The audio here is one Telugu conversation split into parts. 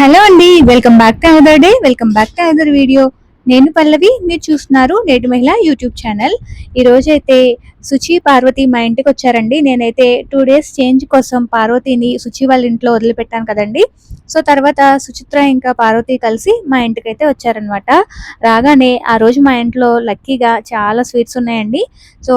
హలో అండి welcome back to other day welcome back to other video. నేను పల్లవి మీరు చూస్తున్నారు నేటి మహిళ యూట్యూబ్ ఛానల్. ఈరోజైతే సుచి పార్వతి మా ఇంటికి వచ్చారండి. నేనైతే టూ డేస్ చేంజ్ కోసం పార్వతిని సుచి వాళ్ళ ఇంట్లో వదిలిపెట్టాను కదండి. సో తర్వాత సుచిత్ర ఇంకా పార్వతి కలిసి మా ఇంటికి అయితే వచ్చారనమాట రాగానే ఆ రోజు మా ఇంట్లో లక్కీగా చాలా స్వీట్స్ ఉన్నాయండి. సో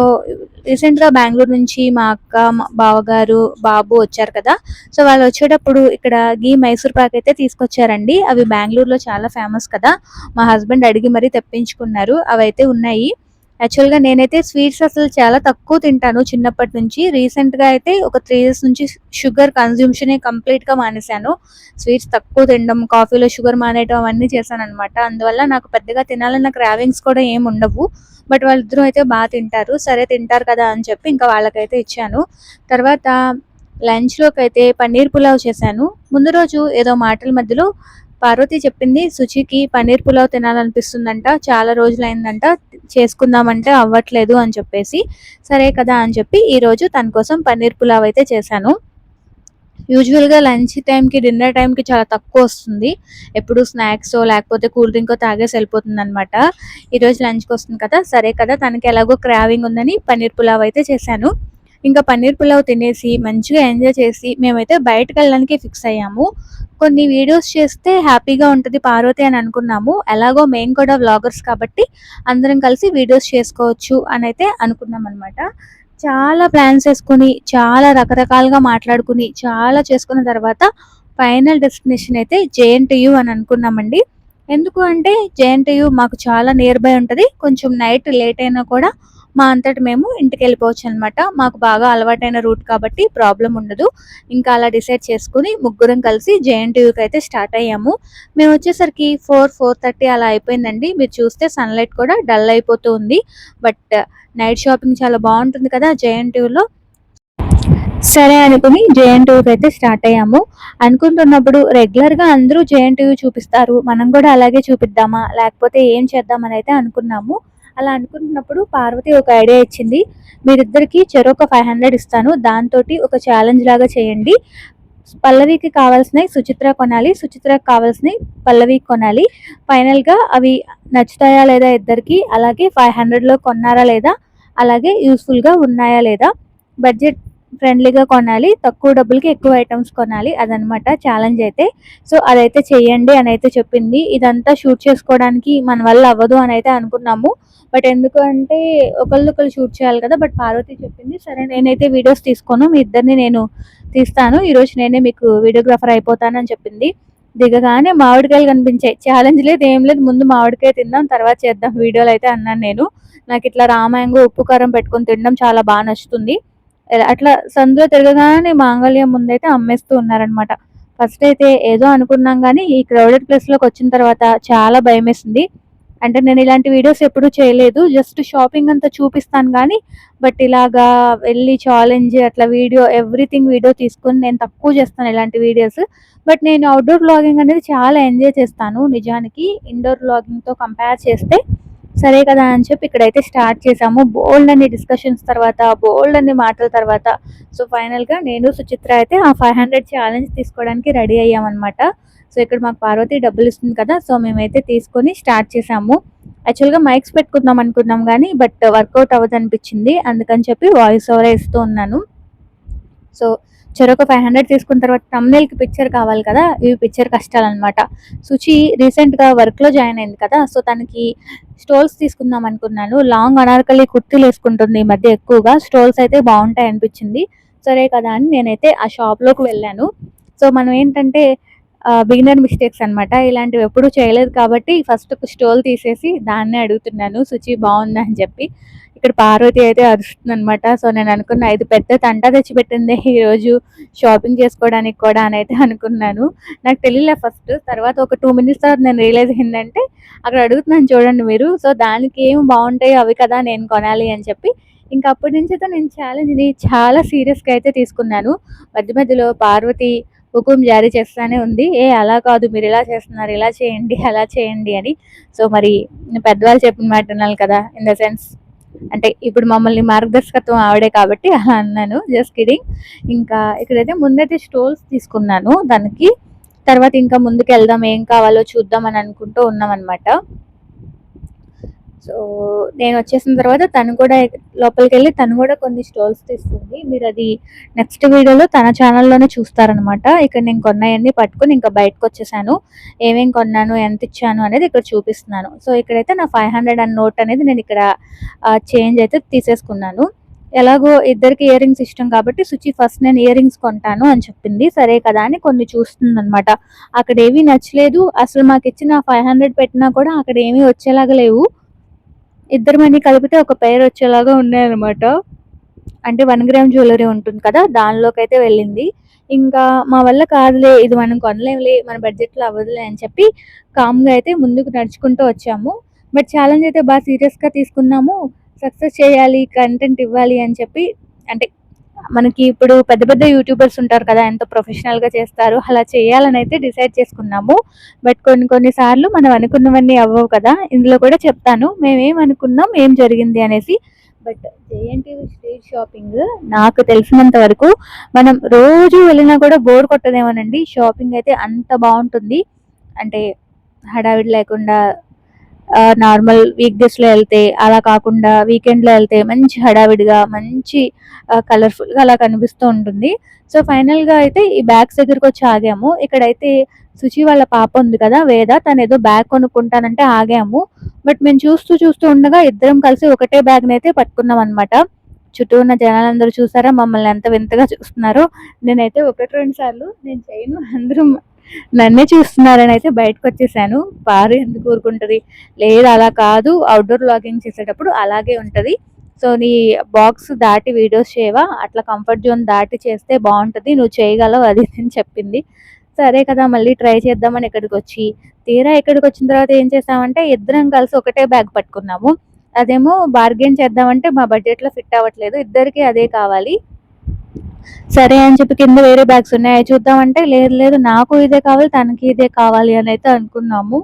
రీసెంట్గా బెంగళూరు నుంచి మా అక్క మా బావగారు బాబు వచ్చారు కదా. సో వాళ్ళు వచ్చేటప్పుడు ఇక్కడ గీ మైసూర్ పాక్ అయితే తీసుకొచ్చారండి. అవి బెంగళూరులో చాలా ఫేమస్ కదా. మా హస్బెండ్ అడిగి మరీ తెప్పించుకున్నారు. అవైతే ఉన్నాయి. యాక్చువల్గా నేనైతే స్వీట్స్ అసలు చాలా తక్కువ తింటాను. చిన్నప్పటి నుంచి రీసెంట్గా అయితే ఒక త్రీ ఇయర్స్ నుంచి షుగర్ కన్జ్యూమ్షనే కంప్లీట్గా మానేశాను. స్వీట్స్ తక్కువ తినడం కాఫీలో షుగర్ మానేయడం అవన్నీ చేశాను అనమాట అందువల్ల నాకు పెద్దగా తినాలన్న క్రావింగ్స్ కూడా ఏమి ఉండవు. బట్ వాళ్ళిద్దరూ అయితే బాగా తింటారు. సరే తింటారు కదా అని చెప్పి ఇంకా వాళ్ళకైతే ఇచ్చాను. తర్వాత లంచ్లోకి అయితే పన్నీర్ పులావ్ చేశాను. ముందు రోజు ఏదో మాటల మధ్యలో పార్వతి చెప్పింది సుచికి పన్నీర్ పులావ్ తినాలనిపిస్తుందంట చాలా రోజులైందంట చేసుకుందామంటే అవ్వట్లేదు అని చెప్పేసి సరే కదా అని చెప్పి ఈరోజు తన కోసం పన్నీర్ పులావ్ అయితే చేశాను. యూజువల్గా లంచ్ టైంకి డిన్నర్ టైంకి చాలా తక్కువ వస్తుంది. ఎప్పుడు స్నాక్స్ లేకపోతే కూల్ డ్రింక్ తాగేసి వెళ్ళిపోతుంది అనమాట ఈరోజు లంచ్కి వస్తుంది కదా సరే కదా తనకి ఎలాగో క్రావింగ్ ఉందని పన్నీర్ పులావ్ అయితే చేశాను. ఇంకా పన్నీర్ పులావ్ తినేసి మంచిగా ఎంజాయ్ చేసి మేమైతే బయటకు వెళ్ళడానికి ఫిక్స్ అయ్యాము. కొన్ని వీడియోస్ చేస్తే హ్యాపీగా ఉంటుంది పార్వతి అని అనుకున్నాము. ఎలాగో మేము కూడా వ్లాగర్స్ కాబట్టి అందరం కలిసి వీడియోస్ చేసుకోవచ్చు అని అయితే అనుకున్నాం అనమాట చాలా ప్లాన్స్ వేసుకుని చాలా రకరకాలుగా మాట్లాడుకుని చాలా చేసుకున్న తర్వాత ఫైనల్ డెస్టినేషన్ అయితే జేఎన్టీయు అని అనుకున్నామండి. ఎందుకు అంటే జేఎన్టీయు మాకు చాలా నియర్ బై ఉంటుంది. కొంచెం నైట్ లేట్ అయినా కూడా మా అంతటి మేము ఇంటికి వెళ్ళిపోవచ్చు అనమాట మాకు బాగా అలవాటైన రూట్ కాబట్టి ప్రాబ్లం ఉండదు. ఇంకా అలా డిసైడ్ చేసుకుని ముగ్గురం కలిసి జేఎన్టీయూకి అయితే స్టార్ట్ అయ్యాము. మేము వచ్చేసరికి ఫోర్ ఫోర్ థర్టీ అలా అయిపోయిందండి. మీరు చూస్తే సన్లైట్ కూడా డల్ అయిపోతూ ఉంది. బట్ నైట్ షాపింగ్ చాలా బాగుంటుంది కదా జేఎన్టీయూలో. సరే అనుకుని జేఎన్టీయూకి అయితే స్టార్ట్ అయ్యాము. అనుకుంటున్నప్పుడు రెగ్యులర్గా అందరూ జేఎన్టీయూ చూపిస్తారు. మనం కూడా అలాగే చూపిద్దామా? లేకపోతే ఏం చేద్దామని అయితే అనుకున్నాము. అలా అనుకుంటున్నప్పుడు పార్వతి ఒక ఐడియా ఇచ్చింది. మీరిద్దరికి చెరొక ఫైవ్ హండ్రెడ్ ఇస్తాను. దాంతో ఒక ఛాలెంజ్ లాగా చేయండి. పల్లవికి కావాల్సినవి సుచిత్ర కొనాలి. సుచిత్రకు కావాల్సినవి పల్లవికి కొనాలి. ఫైనల్గా అవి నచ్చుతాయా లేదా ఇద్దరికి అలాగే ఫైవ్ హండ్రెడ్లో కొన్నారా లేదా అలాగే యూస్ఫుల్గా ఉన్నాయా లేదా బడ్జెట్ ఫ్రెండ్లీగా కొనాలి తక్కువ డబ్బులకి ఎక్కువ ఐటమ్స్ కొనాలి అదనమాట ఛాలెంజ్ అయితే. సో అదైతే చెయ్యండి అని అయితే చెప్పింది. ఇదంతా షూట్ చేసుకోవడానికి మన వల్ల అవ్వదు అని అయితే అనుకున్నాము. బట్ ఎందుకంటే ఒకళ్ళొకళ్ళు షూట్ చేయాలి కదా బట్ పార్వతి చెప్పింది సరే నేనైతే వీడియోస్ తీసుకోను మీ ఇద్దరిని నేను తీస్తాను. ఈరోజు నేనే మీకు వీడియోగ్రాఫర్ అయిపోతానని చెప్పింది. దిగగానే మామిడికాయలు కనిపించాయి. ఛాలెంజ్ లేదు ఏం లేదు ముందు మామిడికాయ తిందాం తర్వాత చేద్దాం వీడియోలు అయితే అన్నాను నేను. నాకు ఇట్లా రామాయంగా ఉప్పు కారం పెట్టుకొని తినడం చాలా బాగా నచ్చుతుంది. అట్లా సందులో తిరగగానే మాంగళ్యం ముందైతే అమ్మేస్తూ ఉన్నారనమాట ఫస్ట్ అయితే ఏదో అనుకున్నాం కానీ ఈ క్రౌడెడ్ ప్లేస్లోకి వచ్చిన తర్వాత చాలా భయం వేసింది అంటే నేను ఇలాంటి వీడియోస్ ఎప్పుడూ చేయలేదు. జస్ట్ షాపింగ్ అంతా చూపిస్తాను కానీ బట్ ఇలాగా వెళ్ళి ఛాలెంజ్ అట్లా వీడియో ఎవ్రీథింగ్ వీడియో తీసుకొని నేను తక్కువ చేస్తాను ఇలాంటి వీడియోస్ బట్ నేను అవుట్డోర్ బ్లాగింగ్ అనేది చాలా ఎంజాయ్ చేస్తాను. నిజానికి ఇండోర్ బ్లాగింగ్తో కంపేర్ చేస్తే సరే కదా అని చెప్పి ఇక్కడైతే స్టార్ట్ చేసాము బోల్డ్ అన్ని డిస్కషన్స్ తర్వాత బోల్డ్ అన్ని మాటల తర్వాత. సో ఫైనల్గా నేను సుచిత్ర అయితే ఆ ఫైవ్ హండ్రెడ్ ఛాలెంజ్ తీసుకోవడానికి రెడీ అయ్యామన్నమాట. సో ఇక్కడ మాకు పార్వతి డబ్బులు ఇస్తుంది కదా సో మేమైతే తీసుకొని స్టార్ట్ చేసాము యాక్చువల్గా మైక్స్ పెట్టుకుందాం అనుకున్నాం కానీ బట్ వర్కౌట్ అవ్వదు అనిపించింది అందుకని చెప్పి వాయిస్ ఓవర్ ఇస్తూ ఉన్నాను. సో చెరొక ఫైవ్ హండ్రెడ్ తీసుకున్న తర్వాత తమ్నేల్కి పిక్చర్ కావాలి కదా ఇవి పిక్చర్ కష్టాలన్నమాట. సుచి రీసెంట్గా వర్క్లో జాయిన్ అయింది కదా సో తనకి స్టోల్స్ తీసుకుందాం అనుకున్నాను. లాంగ్ అనార్కలి కుర్తీలు వేసుకుంటుంది ఈ మధ్య ఎక్కువగా స్టోల్స్ అయితే బాగుంటాయి అనిపించింది. సరే కదా అని నేనైతే ఆ షాప్లోకి వెళ్ళాను. సో మనం ఏంటంటే బిగినర్ మిస్టేక్స్ అనమాట ఇలాంటివి ఎప్పుడు చేయలేదు కాబట్టి ఫస్ట్ ఒక స్టోల్ తీసేసి దాన్నే అడుగుతున్నాను. సుచి బాగుందా అని చెప్పి. ఇక్కడ పార్వతి అయితే అరుస్తుంది అనమాట సో నేను అనుకున్న ఇది పెద్ద తంట తెచ్చిపెట్టింది ఈరోజు షాపింగ్ చేసుకోవడానికి కూడా అని అయితే అనుకున్నాను. నాకు తెలియలే ఫస్ట్. తర్వాత ఒక టూ మినిట్స్ తర్వాత నేను రియలైజ్ అయిందంటే అక్కడ అడుగుతున్నాను చూడండి మీరు. సో దానికి ఏం బాగుంటాయో అవి కదా నేను కొనాలి అని చెప్పి. ఇంకా అప్పటి నుంచి అయితే నేను ఛాలెంజ్ని చాలా సీరియస్గా అయితే తీసుకున్నాను. మధ్య మధ్యలో పార్వతి హుకుం జారీ చేస్తూనే ఉంది. ఏ అలా కాదు. మీరు ఇలా చేస్తున్నారు. ఇలా చేయండి. అలా చేయండి అని. సో మరి పెద్దవాళ్ళు చెప్పిన మాట వినాలి కదా ఇన్ ద సెన్స్ అంటే ఇప్పుడు మమ్మల్ని మార్గదర్శకత్వం ఆవిడే కాబట్టి అలా అన్నాను జస్ట్ కిడింగ్ ఇంకా ఇక్కడైతే ముందైతే స్టోల్స్ తీసుకున్నాను దానికి తర్వాత ఇంకా ముందుకు వెళ్దాం ఏం కావాలో చూద్దాం అని అనుకుంటూ ఉన్నాం అనమాట సో నేను వచ్చేసిన తర్వాత తను కూడా లోపలికి వెళ్ళి తను కూడా కొన్ని స్టాల్స్ తీస్తుంది. మీరు అది నెక్స్ట్ వీడియోలో తన ఛానల్లోనే చూస్తారనమాట ఇక్కడ నేను కొన్నాయన్నీ పట్టుకుని ఇంకా బయటకు వచ్చేసాను ఏమేం కొన్నాను ఎంత ఇచ్చాను అనేది ఇక్కడ చూపిస్తున్నాను. సో ఇక్కడైతే నా ఫైవ్ హండ్రెడ్ అండ్ నోట్ అనేది నేను ఇక్కడ చేంజ్ అయితే తీసేసుకున్నాను. ఎలాగో ఇద్దరికి ఇయర్ రింగ్స్ ఇష్టం కాబట్టి సుచి ఫస్ట్ నేను ఇయర్ రింగ్స్ కొంటాను అని చెప్పింది. సరే కదా అని కొన్ని చూస్తుంది అనమాట అక్కడ ఏమీ నచ్చలేదు. అసలు మాకు ఇచ్చిన ఫైవ్ హండ్రెడ్ పెట్టినా కూడా అక్కడ ఏమీ వచ్చేలాగా లేవు. ఇద్దరు మనీ కలిపితే ఒక పేరు వచ్చేలాగా ఉన్నాయన్నమాట. అంటే వన్ గ్రామ్ జ్యువెలరీ ఉంటుంది కదా దానిలోకి అయితే వెళ్ళింది. ఇంకా మా వల్ల కాదులే ఇది మనం కొనలేములే మన బడ్జెట్లో అవ్వదులే అని చెప్పి కామ్గా అయితే ముందుకు నడుచుకుంటూ వచ్చాము. బట్ ఛాలెంజ్ అయితే బాగా సీరియస్గా తీసుకున్నాము. సక్సెస్ చేయాలి కంటెంట్ ఇవ్వాలి అని చెప్పి అంటే మనకి ఇప్పుడు పెద్ద పెద్ద యూట్యూబర్స్ ఉంటారు కదా ఎంతో ప్రొఫెషనల్గా చేస్తారు. అలా చేయాలని అయితే డిసైడ్ చేసుకున్నాము. బట్ కొన్ని కొన్నిసార్లు మనం అనుకున్నవన్నీ అవ్వవు కదా ఇందులో కూడా చెప్తాను. మేము అనుకున్నాం ఏం జరిగింది అనేసి. బట్ జేఎన్టీవీ స్ట్రీట్ షాపింగ్ నాకు తెలిసినంత వరకు మనం రోజు వెళ్ళినా కూడా బోర్ కొట్టదేమోనండి. షాపింగ్ అయితే అంత బాగుంటుంది. అంటే హడావిడి లేకుండా నార్మల్ వీక్ డేస్లో వెళ్తే అలా కాకుండా వీకెండ్లో వెళ్తే మంచి హడావిడిగా మంచి కలర్ఫుల్గా అలా కనిపిస్తూ ఉంటుంది. సో ఫైనల్గా అయితే ఈ బ్యాగ్స్ దగ్గరకు వచ్చి ఆగాము. ఇక్కడైతే సుచి వాళ్ళ పాప ఉంది కదా వేద. తను ఏదో బ్యాగ్ కొనుక్కుంటానంటే ఆగాము. బట్ మేము చూస్తూ చూస్తూ ఉండగా ఇద్దరం కలిసి ఒకటే బ్యాగ్ని అయితే పట్టుకున్నాం అనమాట చుట్టూ ఉన్న జనాలందరూ చూసారా? మమ్మల్ని ఎంత వింతగా చూస్తున్నారో. నేనైతే ఒకటి రెండు సార్లు నేను చేయను. అందరూ నన్నే చూస్తున్నారని అయితే బయటకు వచ్చేసాను. పారు ఎందుకు ఊరుకుంటుంది? లేదు అలా కాదు. అవుట్డోర్ లాగింగ్ చేసేటప్పుడు అలాగే ఉంటుంది. సో నీ బాక్స్ దాటి వీడియోస్ చేయవా? అట్లా కంఫర్ట్ జోన్ దాటి చేస్తే బాగుంటుంది. నువ్వు చేయగలవు అది అని చెప్పింది. సరే కదా మళ్ళీ ట్రై చేద్దామని ఇక్కడికి వచ్చి. తీరా ఇక్కడికి వచ్చిన తర్వాత ఏం చేసామంటే ఇద్దరం కలిసి ఒకటే బ్యాగ్ పట్టుకున్నాము. అదేమో బార్గెన్ చేద్దామంటే మా బడ్జెట్లో ఫిట్ అవ్వట్లేదు. ఇద్దరికి అదే కావాలి. సరే అని చెప్పి కింద వేరే బ్యాగ్స్ ఉన్నాయి. చూద్దామంటే లేదు లేదు నాకు ఇదే కావాలి తనకి ఇదే కావాలి అని అయితే అనుకున్నాము.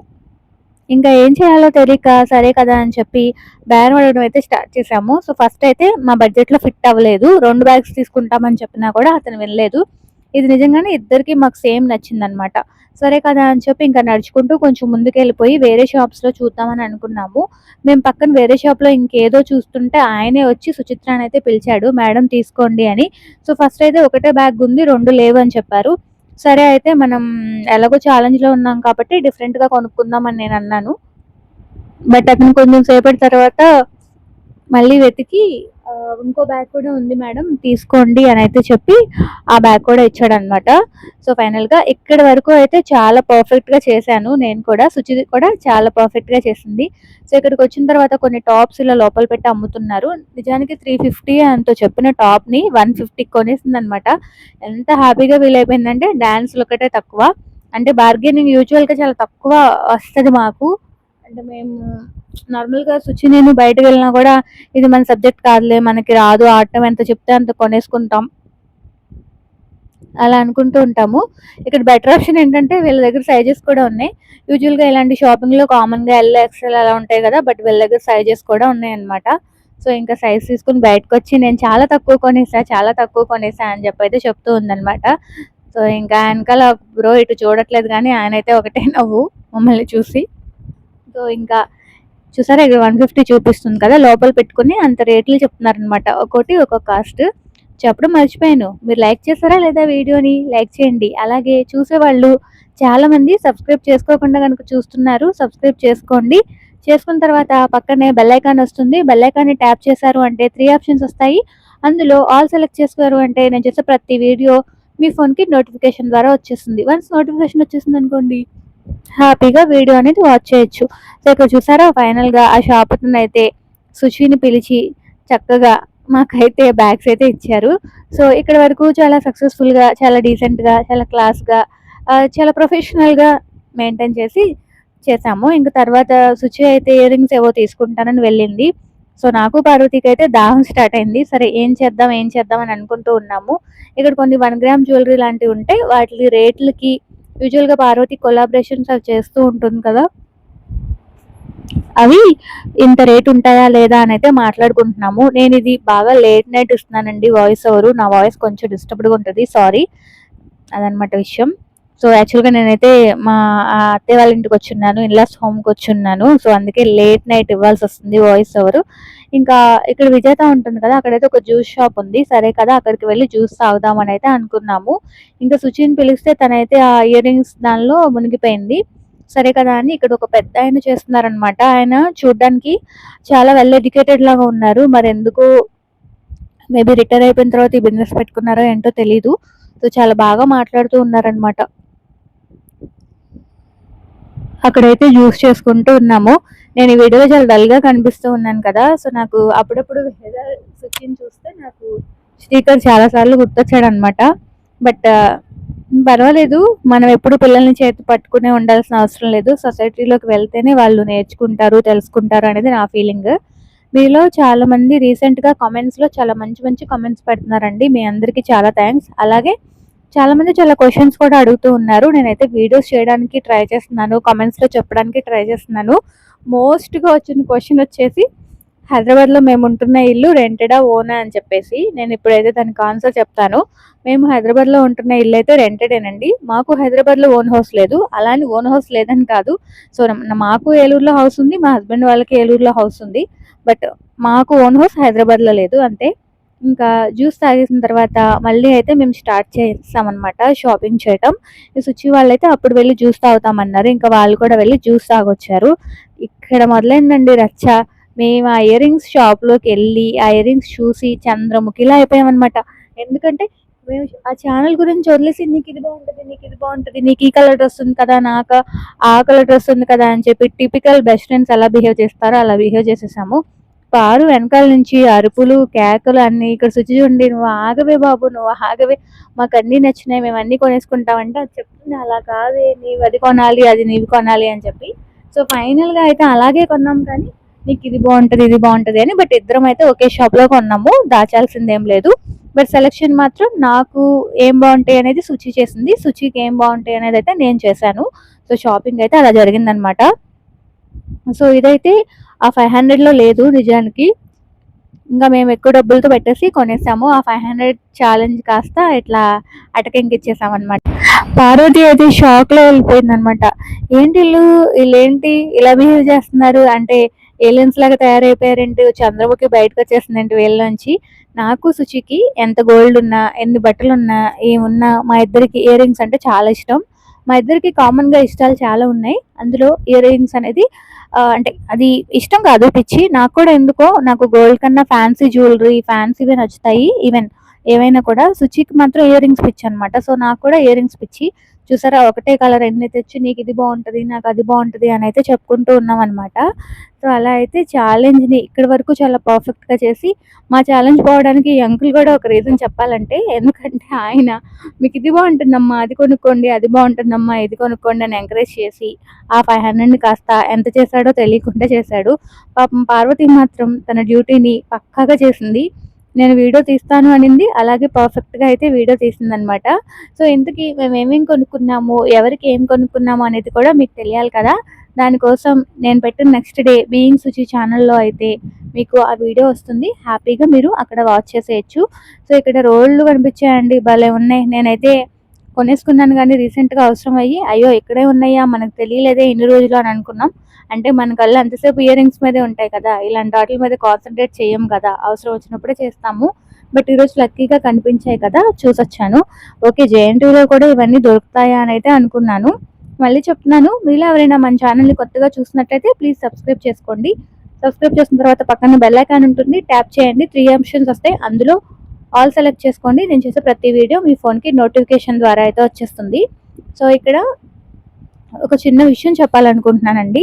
ఇంకా ఏం చేయాలో తెలియక సరే కదా అని చెప్పి బ్యాగ్ పడడం అయితే స్టార్ట్ చేసాము సో ఫస్ట్ అయితే మా బడ్జెట్లో ఫిట్ అవ్వలేదు. రెండు బ్యాగ్స్ తీసుకుంటామని చెప్పినా కూడా అతను వెళ్ళలేదు ఇది నిజంగానే ఇద్దరికి మాకు సేమ్ నచ్చిందనమాట సరే కదా అని చెప్పి ఇంకా నడుచుకుంటూ కొంచెం ముందుకెళ్ళిపోయి వేరే షాప్స్లో చూద్దామని అనుకున్నాము. మేము పక్కన వేరే షాప్లో ఇంకేదో చూస్తుంటే ఆయనే వచ్చి సుచిత్రాన్ని అయితే పిలిచాడు మేడం తీసుకోండి అని. సో ఫస్ట్ అయితే ఒకటే బ్యాగ్ ఉంది రెండు లేవు అని చెప్పారు. సరే అయితే మనం ఎలాగో ఛాలెంజ్లో ఉన్నాం కాబట్టి డిఫరెంట్గా కొనుక్కుందామని నేను అన్నాను. బట్ అతను కొంచెం సేపటి తర్వాత మళ్ళీ వెతికి ఇంకో బ్యాగ్ కూడా ఉంది మేడం తీసుకోండి అని అయితే చెప్పి ఆ బ్యాగ్ కూడా ఇచ్చాడు అనమాట సో ఫైనల్గా ఇక్కడి వరకు అయితే చాలా పర్ఫెక్ట్గా చేశాను. నేను కూడా సుచి కూడా చాలా పర్ఫెక్ట్గా చేసింది. సో ఇక్కడికి వచ్చిన తర్వాత కొన్ని టాప్స్ ఇలా లోపల పెట్టి అమ్ముతున్నారు. నిజానికి త్రీ ఫిఫ్టీ అంత చెప్పిన టాప్ని వన్ ఫిఫ్టీకి కొనేసింది అనమాట ఎంత హ్యాపీగా ఫీల్ అయిపోయిందంటే ఒకటే తక్కువ. అంటే బార్గెనింగ్ యూజువల్గా చాలా తక్కువ వస్తుంది మాకు. అంటే మేము నార్మల్గా సుచి నేను బయటకు వెళ్ళినా కూడా ఇది మన సబ్జెక్ట్ కాదులే మనకి రాదు ఆడటం ఎంత చెప్తే అంత కొనేసుకుంటాం. అలా అనుకుంటూ ఉంటాము. ఇక్కడ బెటర్ ఆప్షన్ ఏంటంటే వీళ్ళ దగ్గర సైజెస్ కూడా ఉన్నాయి. యూజువల్గా ఇలాంటి షాపింగ్లో కామన్గా ఎల్ ఎక్స్ఎల్ అలా ఉంటాయి కదా బట్ వీళ్ళ దగ్గర సైజెస్ కూడా ఉన్నాయి అనమాట సో ఇంకా సైజ్ తీసుకుని బయటకు వచ్చి నేను చాలా తక్కువ కొనేసా చాలా తక్కువ కొనేసా అని చెప్పి అయితే చెప్తూ ఉందనమాట సో ఇంకా వెనకాల బ్రో ఇటు చూడట్లేదు కానీ ఆయన అయితే ఒకటే నవ్వు మమ్మల్ని చూసి. సో ఇంకా చూసారా ఇక్కడ వన్ ఫిఫ్టీ చూపిస్తుంది కదా లోపల పెట్టుకుని అంత రేట్లు చెప్తున్నారు అనమాట ఒక్కోటి ఒక్కొక్క కాస్ట్. చెప్పడం మర్చిపోయాను. మీరు లైక్ చేస్తారా లేదా వీడియోని? లైక్ చేయండి. అలాగే చూసేవాళ్ళు చాలామంది సబ్స్క్రైబ్ చేసుకోకుండా కనుక చూస్తున్నారు సబ్స్క్రైబ్ చేసుకోండి. చేసుకున్న తర్వాత పక్కనే బెల్లైకాన్ వస్తుంది. బెల్లైకాన్ని ట్యాప్ చేశారు అంటే త్రీ ఆప్షన్స్ వస్తాయి. అందులో ఆల్ సెలెక్ట్ చేసుకోరు అంటే నేను చేసే ప్రతి వీడియో మీ ఫోన్కి నోటిఫికేషన్ ద్వారా వచ్చేస్తుంది. వన్స్ నోటిఫికేషన్ వచ్చేసింది అనుకోండి హ్యాపీగా వీడియో అనేది వాచ్ చేయొచ్చు. సో ఇక్కడ చూసారా? ఫైనల్గా ఆ షాప్ అయితే సుచిని పిలిచి చక్కగా మాకైతే బ్యాగ్స్ అయితే ఇచ్చారు. సో ఇక్కడ వరకు చాలా సక్సెస్ఫుల్గా చాలా డీసెంట్గా చాలా క్లాస్గా చాలా ప్రొఫెషనల్గా మెయింటైన్ చేసి చేసాము. ఇంకా తర్వాత సుచి అయితే ఇయర్ రింగ్స్ ఏవో తీసుకుంటానని వెళ్ళింది. సో నాకు పార్వతికి అయితే దాహం స్టార్ట్ అయింది. సరే ఏం చేద్దాం ఏం చేద్దాం అని అనుకుంటూ ఉన్నాము. ఇక్కడ కొన్ని వన్ గ్రామ్ జ్యువెలరీ లాంటివి ఉంటాయి వాటి రేట్లకి యూజువల్గా పార్వతి కొలాబరేషన్స్ అవి చేస్తూ ఉంటుంది కదా. అవి ఇంత రేట్ ఉంటాయా లేదా అని అయితే మాట్లాడుకుంటున్నాము. నేను ఇది బాగా లేట్ నైట్ ఇస్తున్నానండి వాయిస్ ఎవరు? నా వాయిస్ కొంచెం డిస్టర్బ్డ్గా ఉంటుంది. సారీ. అదనమాట విషయం. సో యాక్చువల్గా నేనైతే మా అత్తే అత్తయ్య వాళ్ళ ఇంటికి వచ్చున్నాను ఇన్లాస్ హోమ్కి వచ్చున్నాను సో అందుకే లేట్ నైట్ ఇవ్వాల్సి వస్తుంది వాయిస్ ఎవరు? ఇంకా ఇక్కడ విజేత ఉంటుంది కదా అక్కడైతే ఒక జ్యూస్ షాప్ ఉంది. సరే కదా అక్కడికి వెళ్ళి జ్యూస్ తాగుదామని అయితే అనుకున్నాము. ఇంకా సుచిని పిలిస్తే తనైతే ఆ ఇయర్ రింగ్స్ దానిలో మునిగిపోయింది. సరే కదా అని ఇక్కడ ఒక పెద్ద ఆయన చేస్తున్నారనమాట ఆయన చూడడానికి చాలా వెల్ ఎడ్యుకేటెడ్ లాగా ఉన్నారు. మరి ఎందుకు మేబీ రిటైర్ అయిపోయిన తర్వాత ఈ బిజినెస్ పెట్టుకున్నారో ఏంటో తెలీదు. సో చాలా బాగా మాట్లాడుతూ ఉన్నారనమాట అక్కడైతే యూస్ చేసుకుంటూ ఉన్నాము. నేను ఈ వీడియోలో చాలా డల్గా కనిపిస్తూ ఉన్నాను కదా సో నాకు అప్పుడప్పుడు వెదర్ సుచిని చూస్తే నాకు శ్రీకర్ చాలా సార్లు గుర్తొచ్చాడు అనమాట బట్ uh, పర్వాలేదు మనం ఎప్పుడు పిల్లల్ని చేతి పట్టుకునే ఉండాల్సిన అవసరం లేదు. సొసైటీలోకి వెళ్తేనే వాళ్ళు నేర్చుకుంటారు తెలుసుకుంటారు అనేది నా ఫీలింగ్ మీలో చాలా మంది రీసెంట్ చాలా మంచి మంచి కామెంట్స్ పెడుతున్నారండి. మీ అందరికీ చాలా థ్యాంక్స్ అలాగే చాలా మంది చాలా క్వశ్చన్స్ కూడా అడుగుతూ ఉన్నారు. నేనైతే వీడియోస్ చేయడానికి ట్రై చేస్తున్నాను కామెంట్స్లో చెప్పడానికి ట్రై చేస్తున్నాను. మోస్ట్గా వచ్చిన క్వశ్చన్ వచ్చేసి హైదరాబాద్లో మేము ఉంటున్న ఇల్లు రెంటెడా ఓనా అని చెప్పేసి నేను ఇప్పుడైతే దానికి ఆన్సర్ చెప్తాను. మేము హైదరాబాద్లో ఉంటున్న ఇల్లు అయితే రెంటెడేనండి మాకు హైదరాబాద్లో ఓన్ హౌస్ లేదు. అలాని ఓన్ హౌస్ లేదని కాదు. సో మాకు ఏలూరులో హౌస్ ఉంది. మా హస్బెండ్ వాళ్ళకి ఏలూరులో హౌస్ ఉంది. బట్ మాకు ఓన్ హౌస్ హైదరాబాద్లో లేదు. అంతే. ఇంకా జ్యూస్ తాగేసిన తర్వాత మళ్ళీ అయితే మేము స్టార్ట్ చేస్తామన్నమాట షాపింగ్ చేయటం. ఈ సుచి వాళ్ళైతే అప్పుడు వెళ్ళి జ్యూస్ తాగుతామన్నారు. ఇంకా వాళ్ళు కూడా వెళ్ళి జ్యూస్ తాగొచ్చారు. ఇక్కడ మొదలైందండి రచ్చ. మేము ఆ ఇయర్ రింగ్స్ షాప్లోకి వెళ్ళి ఆ ఇయర్ రింగ్స్ చూసి చంద్రముఖిలా అయిపోయామన్నమాట. ఎందుకంటే మేము ఆ ఛానల్ గురించి వదిలేసి నీకు ఇది బాగుంటుంది నీకు ఇది బాగుంటుంది నీకు ఈ కలర్ డ్రెస్ ఉంది కదా నాకు ఆ కలర్ డ్రెస్ ఉంది కదా అని చెప్పి టిపికల్ బెస్ట్ ఫ్రెండ్స్ ఎలా బిహేవ్ చేస్తారో అలా బిహేవ్ చేసేసాము. పారు వెనకాల నుంచి అరుపులు కేకలు అన్నీ ఇక్కడ శుచి చూడండి. నువ్వు ఆగవే బాబు నువ్వు ఆగవే. మాకు అన్ని నచ్చినాయి. మేము అన్నీ కొనేసుకుంటామంటే అది చెప్తుంది. అలా కాదే. నీవు అది కొనాలి అది నీవి కొనాలి అని చెప్పి. సో ఫైనల్గా అయితే అలాగే కొన్నాం కానీ నీకు ఇది బాగుంటుంది ఇది బాగుంటుంది అని. బట్ ఇద్దరం అయితే ఒకే షాప్లో కొన్నాము. దాచాల్సిందేం లేదు. బట్ సెలెక్షన్ మాత్రం నాకు ఏం బాగుంటాయి అనేది శుచి చేసింది. శుచికి ఏం బాగుంటాయి అనేది అయితే నేను చేశాను. సో షాపింగ్ అయితే అలా జరిగిందనమాట. సో ఇదైతే ఆ ఫైవ్ హండ్రెడ్లో లేదు నిజానికి. ఇంకా మేము ఎక్కువ డబ్బులతో పెట్టేసి కొనేసాము. ఆ ఫైవ్ హండ్రెడ్ ఛాలెంజ్ కాస్త ఇట్లా అటకెంకి ఇచ్చేసాం అనమాట పార్వతి అయితే షాక్లో వెళ్ళిపోయింది అనమాట ఏంటి వీళ్ళు వీళ్ళేంటి ఇలా బిహేవ్ చేస్తున్నారు? అంటే ఏలియన్స్ లాగా తయారైపోయారేంటి? చంద్రముఖి బయటకు వచ్చేసిందంటే వీళ్ళ నుంచి నాకు సుచికి ఎంత గోల్డ్ ఉన్నా ఎన్ని బట్టలు ఉన్నా ఏమున్నా మా ఇద్దరికి ఇయర్ రింగ్స్ అంటే చాలా ఇష్టం. మా ఇద్దరికి కామన్గా ఇష్టాలు చాలా ఉన్నాయి. అందులో ఇయర్ రింగ్స్ అనేది అంటే అది ఇష్టం కాదు పిచ్చి. నాకు కూడా ఎందుకో నాకు గోల్డ్ కన్నా ఫ్యాన్సీ జ్యువెలరీ ఫ్యాన్సీవే నచ్చుతాయి. ఈవెన్ ఏవైనా కూడా సుచికి మాత్రం ఇయర్ రింగ్స్ పిచ్చి అనమాట సో నాకు కూడా ఇయర్ రింగ్స్ పిచ్చి. చూసారా? ఒకటే కలర్ ఎన్ని తెచ్చి నీకు ఇది బాగుంటుంది నాకు అది బాగుంటుంది అని అయితే చెప్పుకుంటూ ఉన్నాం అనమాట సో అలా అయితే ఛాలెంజ్ని ఇక్కడి వరకు చాలా పర్ఫెక్ట్గా చేసి మా ఛాలెంజ్ పోవడానికి ఈ అంకుల్ కూడా ఒక రీజన్ చెప్పాలంటే ఎందుకంటే ఆయన మీకు ఇది బాగుంటుందమ్మా అది కొనుక్కోండి అది బాగుంటుందమ్మా ఇది కొనుక్కోండి అని ఎంకరేజ్ చేసి ఆ ఫైవ్ హండ్రెడ్ని కాస్త ఎంత చేశాడో తెలియకుండా చేశాడు. పాపం పార్వతి మాత్రం తన డ్యూటీని పక్కాగా చేసింది. నేను వీడియో తీస్తాను అనింది. అలాగే పర్ఫెక్ట్గా అయితే వీడియో తీసిందనమాట. సో ఇంతకీ మేము ఏమేమి కొనుక్కున్నాము ఎవరికి ఏం కొనుక్కున్నాము అనేది కూడా మీకు తెలియాలి కదా. దానికోసం నేను పెట్టిన నెక్స్ట్ డే బీయింగ్ సుచి ఛానల్లో అయితే మీకు ఆ వీడియో వస్తుంది. హ్యాపీగా మీరు అక్కడ వాచ్ చేసేయచ్చు. సో ఇక్కడ రోడ్లు కనిపించాయండి. భలే ఉన్నాయి. నేనైతే కొనేసుకున్నాను కానీ రీసెంట్గా అవసరం అయ్యి అయ్యో ఇక్కడే ఉన్నాయా? మనకు తెలియలేదే ఇన్ని రోజులు అని అనుకున్నాం. అంటే మన కళ్ళు అంతసేపు ఇయర్ రింగ్స్ మీదే ఉంటాయి కదా ఇలాంటి వాటి మీద కాన్సన్ట్రేట్ చేయం కదా అవసరం వచ్చినప్పుడే చేస్తాము. బట్ ఈరోజు లక్కీగా కనిపించాయి కదా చూసొచ్చాను. ఓకే జేఎన్టీలో కూడా ఇవన్నీ దొరుకుతాయా అని అయితే అనుకున్నాను. మళ్ళీ చెప్తున్నాను మీలో ఎవరైనా మన ఛానల్ని కొత్తగా చూసినట్టయితే ప్లీజ్ సబ్స్క్రైబ్ చేసుకోండి. సబ్స్క్రైబ్ చేసిన తర్వాత పక్కన బెల్ ఐకాన్ ఉంటుంది ట్యాప్ చేయండి. త్రీ ఆప్షన్స్ వస్తాయి అందులో ఆల్ సెలెక్ట్ చేసుకోండి. నేను చేసే ప్రతి వీడియో మీ ఫోన్కి నోటిఫికేషన్ ద్వారా అయితే వచ్చేస్తుంది. సో ఇక్కడ ఒక చిన్న విషయం చెప్పాలనుకుంటున్నానండి.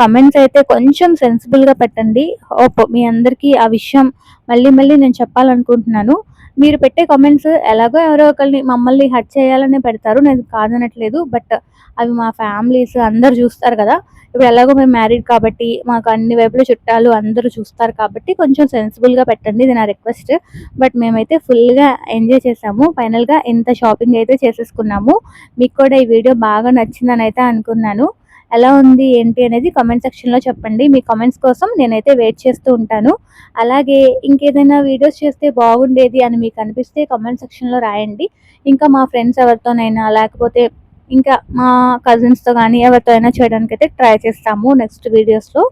కమెంట్స్ అయితే కొంచెం సెన్సిబుల్గా పెట్టండి. ఓపో మీ అందరికీ ఆ విషయం మళ్ళీ మళ్ళీ నేను చెప్పాలనుకుంటున్నాను. మీరు పెట్టే కామెంట్స్ ఎలాగో ఎవరో ఒకరిని మమ్మల్ని హట్ చేయాలనే పెడతారు. నేను కాదనట్లేదు బట్ అవి మా ఫ్యామిలీస్ అందరు చూస్తారు కదా. ఇప్పుడు ఎలాగో మేము మ్యారీడ్ కాబట్టి మాకు అన్ని వైపుల చుట్టాలు అందరూ చూస్తారు కాబట్టి కొంచెం సెన్సిబుల్గా పెట్టండి ఇది నా రిక్వెస్ట్ బట్ మేమైతే ఫుల్గా ఎంజాయ్ చేసాము. ఫైనల్గా ఇంత షాపింగ్ అయితే చేసేసుకున్నాము. మీకు కూడా ఈ వీడియో బాగా నచ్చిందని అయితే అనుకున్నాను. ఎలా ఉంది ఏంటి అనేది కామెంట్ సెక్షన్లో చెప్పండి. మీ కామెంట్స్ కోసం నేనైతే వెయిట్ చేస్తూ ఉంటాను. అలాగే ఇంకేదైనా వీడియోస్ చేస్తే బాగుండేది అని మీకు అనిపిస్తే కామెంట్ సెక్షన్లో రాయండి. ఇంకా మా ఫ్రెండ్స్ ఎవరితోనైనా లేకపోతే ఇంకా మా కజిన్స్తో కానీ ఎవరితో అయినా చేయడానికి అయితే ట్రై చేస్తాము నెక్స్ట్ వీడియోస్లో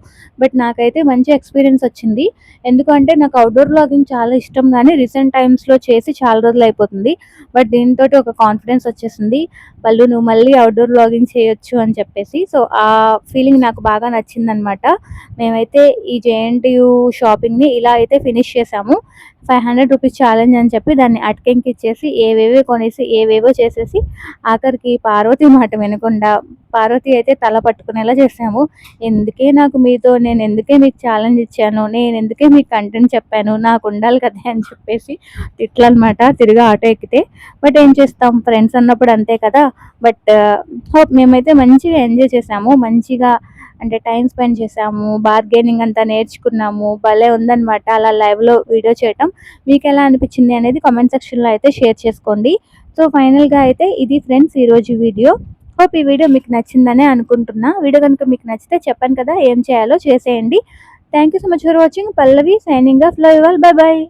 బట్ నాకైతే మంచి ఎక్స్పీరియన్స్ వచ్చింది. ఎందుకంటే నాకు అవుట్డోర్ బ్లాగింగ్ చాలా ఇష్టం కానీ రీసెంట్ టైమ్స్లో చేసి చాలా రోజులు అయిపోతుంది. బట్ దీంతో ఒక కాన్ఫిడెన్స్ వచ్చేసింది. వాళ్ళు నువ్వు మళ్ళీ అవుట్డోర్ బ్లాగింగ్ చేయొచ్చు అని చెప్పేసి. సో ఆ ఫీలింగ్ నాకు బాగా నచ్చిందనమాట మేమైతే ఈ జేఎన్టీయూ షాపింగ్ని ఇలా అయితే ఫినిష్ చేసాము. ఫైవ్ హండ్రెడ్ రూపీస్ ఛాలెంజ్ అని చెప్పి దాన్ని అటకెంకి ఇచ్చేసి ఏవేవో కొనేసి ఏవేవో చేసేసి ఆఖరికి పార్వతి మాట వినకుండా పార్వతి అయితే తల పట్టుకునేలా చేసాము ఎందుకే నాకు మీతో నేను ఎందుకే మీకు ఛాలెంజ్ ఇచ్చాను? నేను ఎందుకే మీకు కంటెంట్ చెప్పాను? నాకు ఉండాలి కదా అని చెప్పేసి తిట్లనమాట తిరిగి ఆటో ఎక్కితే బట్ ఏం చేస్తాం? ఫ్రెండ్స్ అన్నప్పుడు అంతే కదా. బట్ హోప్ మేమైతే మంచిగా ఎంజాయ్ చేసాము మంచిగా అంటే టైం స్పెండ్ చేసాము బార్గెనింగ్ అంతా నేర్చుకున్నాము. భలే ఉందన్నమాట. అలా లైవ్లో వీడియో చేయటం. మీకు ఎలా అనిపించింది అనేది కామెంట్ సెక్షన్లో అయితే షేర్ చేసుకోండి. సో ఫైనల్గా అయితే ఇది ఫ్రెండ్స్ ఈరోజు వీడియో. హోప్ ఈ వీడియో మీకు నచ్చిందనే అనుకుంటున్నా. వీడియో కనుక మీకు నచ్చితే చెప్పాను కదా ఏం చేయాలో చేసేయండి. Thank you so much for watching Pallavi signing off love bye bye